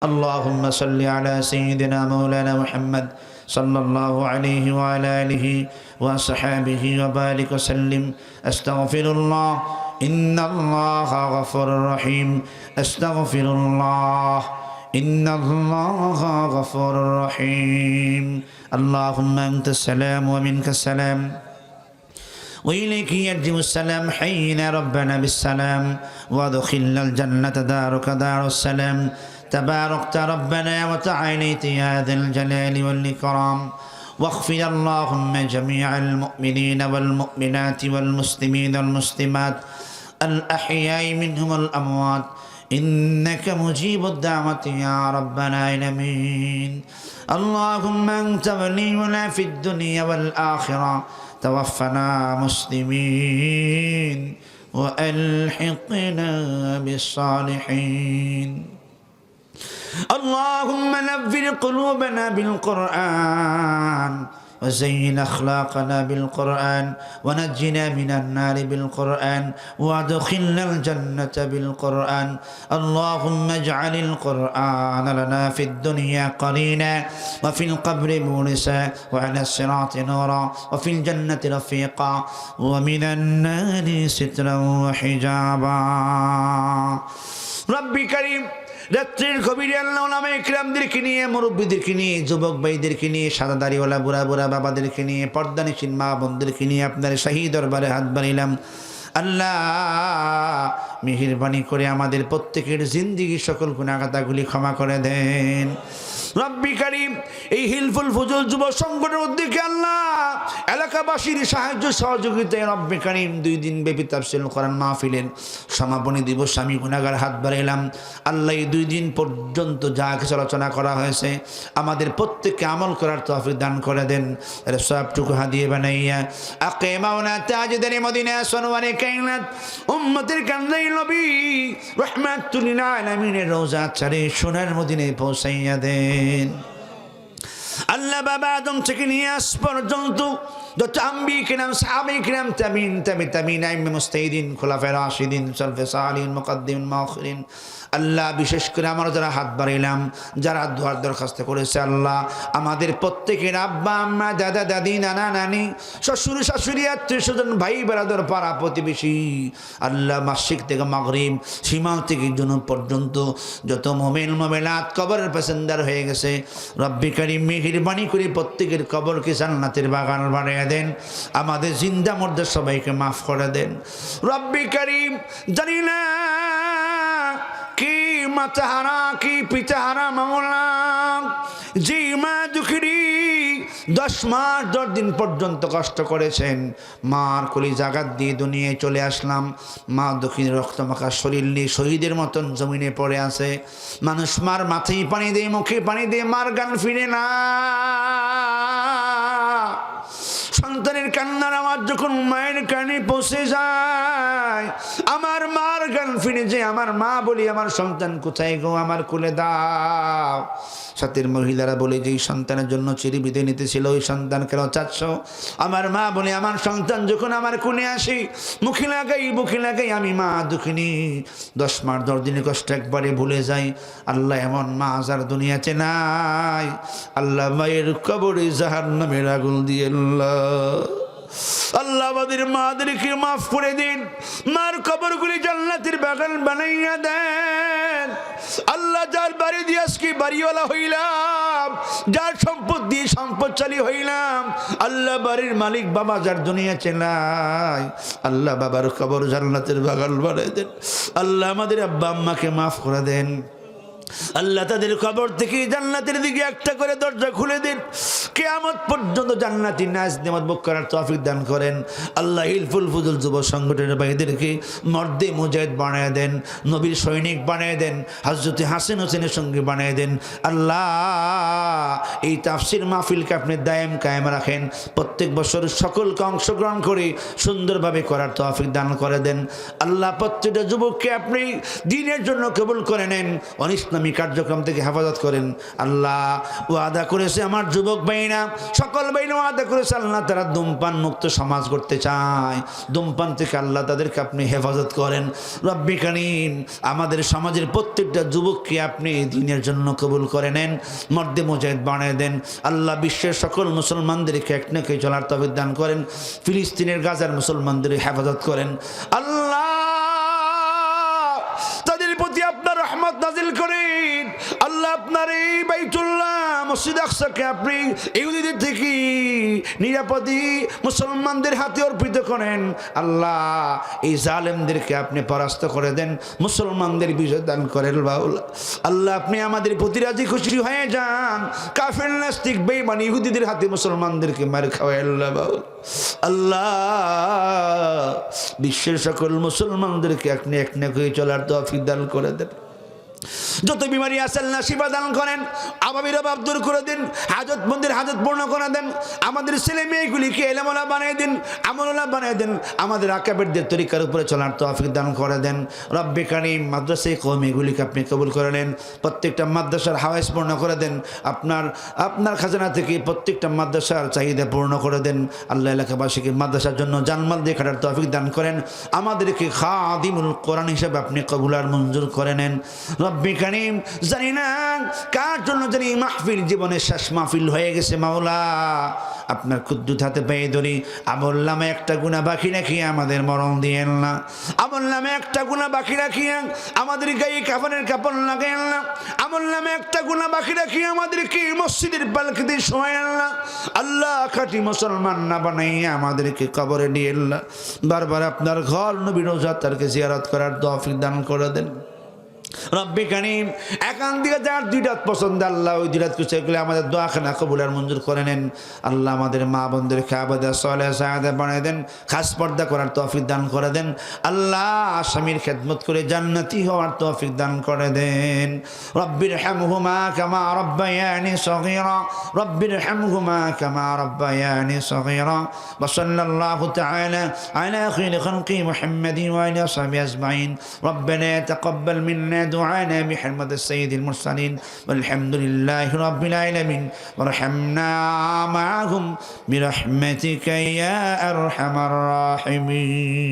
اللهم صل على سيدنا مولانا محمد صلى الله عليه وعلى آله وصحابه وبارك وسلم. أستغفر الله. إن الله غفور رحيم. أستغفر الله. إن الله غفور رحيم. اللهم أنت السلام ومنك السلام. وإليك يرجع السلام حينا ربنا بالسلام. وادخلنا الجنة دارك دار السلام. تباركت ربنا وتعاليت يا ذا الجلال والإكرام. واغفر اللهم جميع المؤمنين والمؤمنات والمسلمين والمسلمات الأحياء منهم الأموات إنك مجيب الدعوة يا رب العالمين. اللهم أنت ولينا في الدنيا والآخرة. توفنا مسلمين. وألحقنا بالصالحين. اللهم نفر قلوبنا بالقرآن وزين أخلاقنا بالقرآن ونجنا من النار بالقرآن وأدخلنا الجنة بالقرآن. اللهم اجعل القرآن لنا في الدنيا قرينا وفي القبر مونسا وعلى الصراط نورا وفي الجنة رفيقا ومن النار سترا وحجابا. ربي كريم রাত্রের কবির নামে ইকরামদেরকে নিয়ে, মুরব্বীদেরকে নিয়ে, যুবক ভাইদেরকে নিয়ে, সাদা দাড়িওয়ালা, বুড়া বুড়া বাবাদেরকে নিয়ে পর্দানিসীন মা বোনদেরকে নিয়ে আপনার শাহী দরবারে হাত বাড়িলাম আল্লাহ, মেহেরবানি করে আমাদের প্রত্যেকের জিন্দিগি সকল গুণাগাতাগুলি ক্ষমা করে দেন। রব্বি কারিম, এই হিলফুল ফজল যুব সংগঠনের উদ্যোগে আল্লাহ এলাকাবাসীর সাহায্য সহযোগিতায় রব্বি কারিম দুই দিন ব্যাপী তাফসিল করান মাহফিলেন সমাপনী দিবস আমি গুণাগার হাত বাড়াইলাম। আল্লাহ এই দুই দিন পর্যন্ত যা কিছু আলোচনা করা হয়েছে, আমাদের প্রত্যেককে আমল করার তহফিক দান করে দেন। সবটুকু হাদিয়ে বানাইয়া, আকে মাওনা তাজদানি মদিনা সনওয়ারে কাইনাত, উম্মতের কান্দাই নবী রহমাতুল আলামিনের রোজা চারে সোনার মদিনায় পৌঁছাইয়া দেন। আল্লাহ বাবা আদম থেকে নিয়ে আস পর্যন্ত যত আম্বি কিনাম সাহাবি কিনাম তামিন তামি তামিন আইমে মুস্তাহিদিন খোলাফে রাশিদিন সলফে সালিন মুকদ্দিম মাখরিন আল্লাহ বিশেষ করে আমরা যারা হাত বাড়াইলাম, যারা দোয়ার দরখাস্ত করেছে আল্লাহ, আমাদের প্রত্যেকের আব্বা, আম্মা, দাদা, দাদি, নানা, নানি, শ্বশুর, শাশুড়ি, আত্মীয় স্বজন, ভাই, বেড়াদর, পাড়া প্রতিবেশী, আল্লাহ মাসিক থেকে মাগরিম সীমা থেকে পর্যন্ত যত মোমেল মোমেলাত কবরের প্যাসেঞ্জার হয়ে গেছে, রব্বি কারিম মেহেরবানি করে প্রত্যেকের কবরকে জান্নাতের বাগান বানিয়ে দেন, আমাদের জিন্দা মধ্যে সবাইকে মাফ করে দেন। রব্বি কারিম জানি না কি মাতাহারা কি পিতাহারা মামলা জি মা দুঃখিনী, দশ মাস, দশ দিন পর্যন্ত কষ্ট করেছেন। মার কলি জাগাত দিয়ে দুনিয়ায় চলে আসলাম। মা দক্ষিণ রক্তমাখা শরীর নিয়ে শহীদের মতন জমিনে পড়ে আছে। মানুষ মার মাথায় পানি দিয়ে, মুখে পানি দিয়ে, মার গান ফিরে না। সন্তানের কান্নার আওয়াজ যখন মায়ের কানে পৌঁছে যায়, আমার মার গান ফিরে যে, আমার মা বলি, আমার সন্তান কোথায় গো? আমার কোলে দাও। সাথের মহিলারা বলে, যে সন্তানের জন্য চিরি বিদে নিতেছিল, ওই সন্তান কেন চাচ্ছ? আমার মা বলে, আমার সন্তান যখন আমার কোলে আসি, মুখে লাগাই মুখে লাগাই, আমি মা দুঃখিনী। দশ মাস, দশ দিনের কষ্ট একবারে ভুলে যাই। আল্লাহ এমন মা আজার দুনিয়াতে নাই। আল্লাহ মায়ের কবরে জাহার নামের আগুন দিয়ে আল্লাহ আল্লাহ আমাদের মাদেরকে মাফ করে দিন। মার কবরগুলি জান্নাতের বাগান বানাইয়া দেন। আল্লাহ যার বাড়ি দিয়ে আজকে বাড়িওয়ালা হইলাম, যার সম্পদ দিয়ে সম্পদশালী হইলাম, আল্লাহ বাড়ির মালিক বাবা যার দুনিয়া চেনাই আল্লাহ বাবার কবর জান্নাতের বাগান বানাই দেন। আল্লাহ আমাদের আব্বা আম্মাকে মাফ করে দেন। আল্লাহ তাদের কবর থেকে জান্নাতের দিকে একটা করে দরজা খুলে দিন। কেয়ামত পর্যন্ত জান্নাতি নাচ নেমত মুখ করার তফিক দান করেন। আল্লাহ হিলফুল ফুজুল যুব সংগঠনের ভাইদেরকে মর্দে মুজাহিদ বানিয়ে দেন, নবীর সৈনিক বানিয়ে দেন হজরতে হাসিন হোসেনের সঙ্গে বানিয়ে দেন। আল্লাহ, এই তাফসির মাহফিলকে আপনি দায়েম কায়েম রাখেন। প্রত্যেক বছর সকলকে অংশগ্রহণ করে সুন্দরভাবে করার তফিক দান করে দেন। আল্লাহ প্রত্যেকটা যুবককে আপনি দিনের জন্য কবুল করে নেন অনিসলামী কার্যক্রম থেকে হেফাজত করেন। আল্লাহ ও আদা করেছে আমার যুবক বাইনা সকল বাইনা আদা করেছে, আল্লাহ তারা ধূমপান মুক্ত সমাজ করতে চায়। ধূমপান থেকে আল্লাহ তাদেরকে আপনি হেফাজত করেন। রব্বি কারিম, আমাদের সমাজের প্রত্যেকটা যুবককে আপনি দিনের জন্য কবুল করে নেন, মর্দে মুজাহিদ বানিয়ে দেন। আল্লাহ বিশ্বের সকল মুসলমানদেরকে এক নাকে চলার তবিদ দান করেন, ফিলিস্তিনের গাজার মুসলমানদের হেফাজত করেন। আল্লাহ, তাদের প্রতি আপনার রহমত নাজিল করেন। আল্লাহ আপনার এই বাইতুল্লাহ মসজিদ আকসাকে আপনি ইহুদিদের থেকে নিরাপদে মুসলমানদের হাতে অর্পিত করেন? আল্লাহ, এই জালেমদেরকে আপনি পরাস্ত করে দেন, মুসলমানদের বিজয় দান করেন বাউল। আল্লাহ, আপনি আমাদের প্রতি রাজি খুশি হয়ে যান। কাফের, নাস্তিক বেইমান ইহুদিদের হাতে মুসলমানদেরকে মার খাওয়াই আল্লাহ বাউল। আল্লাহ, বিশ্বের সকল মুসলমানদেরকে আপনি এক না হয়ে চলার তৌফিক দান করে দেন। যত বিমারি আছেন না শিবা দান করেন, আবাবির অভাব দূর করে দিন, হাজত মন্দির হাজত পূর্ণ করে দেন, আমাদের ছেলে মেয়েগুলিকে এলামলা বানিয়ে দিন আমলা বানিয়ে দেন, আমাদের আকাবেরদের তরিকার উপরে চলার তৌফিক দান করে দেন। রব্বে কারিম, মাদ্রাসায় কৌমিগুলিকে আপনি কবুল করে নেন, প্রত্যেকটা মাদ্রাসার হাওয়াইস পূর্ণ করে দেন, আপনার আপনার খাজানা থেকে প্রত্যেকটা মাদ্রাসার চাহিদা পূর্ণ করে দেন। আল্লাহ এলাকাবাসীকে মাদ্রাসার জন্য জানমাল দিয়ে খাটার তৌফিক দান করেন। আমাদেরকে খা আদিমুল কোরআন হিসাবে আপনি কবুলার মঞ্জুর করে নেন। রব্বি কারিম। জানি না কার জন্য জানি মাহফিল জীবনের শেষ মাহফিল হয়ে গেছে মাওলা। আপনার কুদ্দুত হাতে পেয়ে ধরি। আমল নামে একটা গুণা বাকি রাখিয়ে আমাদের মরণ দিয়েন না। আমল নামে একটা গুণা বাকি রাখিয়ে আমাদের গায়ে কাপড়ের কাপড় লাগাইন না। আমল নামে একটা গুণা বাকি রাখিয়ে আমাদেরকে মসজিদের পালকিতে সময় না। আল্লাহ খাটি মুসলমান না বানাইয়ে আমাদেরকে কবরে নিয়ে বারবার আপনার ঘর নবী রোজাতারকে জিয়ারত করার দফিক দান করে দেন। রব্বি কানিম একান দিকে যার দুই রাত পছন্দ আল্লাহ ওই দুই রাত কুচে গেলে আমাদের দোয়াখানা কবুলার মঞ্জুর করে নেন আল্লাহ আমাদের মা বোনদের খাবাদা সলে সাহাদা বানিয়ে দেন খাস পর্দা করার তৌফিক দান করে দেন আল্লাহ আসামির খেদমত করে জান্নাতি হওয়ার তৌফিক দান করে দেন রব্বির হেমহুমা কামা রব্বায়ানি সগীরা রব্বির হেমহুমা কামা রব্বায়ানি সগীরা وصلى الله تعالى على خير خلق محمد وعلى صحبه أجمعين ربنا تقبل منا دعانا بحرمة السيد المرسلين والحمد لله رب العالمين وارحمنا معهم برحمتك يا أرحم الراحمين